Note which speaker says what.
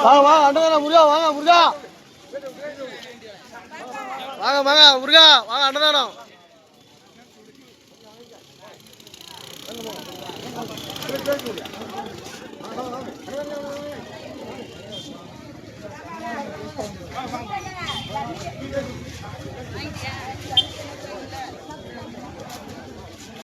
Speaker 1: வாங்க வாங்க அண்ணன் முருகா வாங்க முருகா. வாங்க வாங்க முருகா. வாங்க அன்னதானம். ¿Qué es lo que hay? ¿Qué es lo que hay?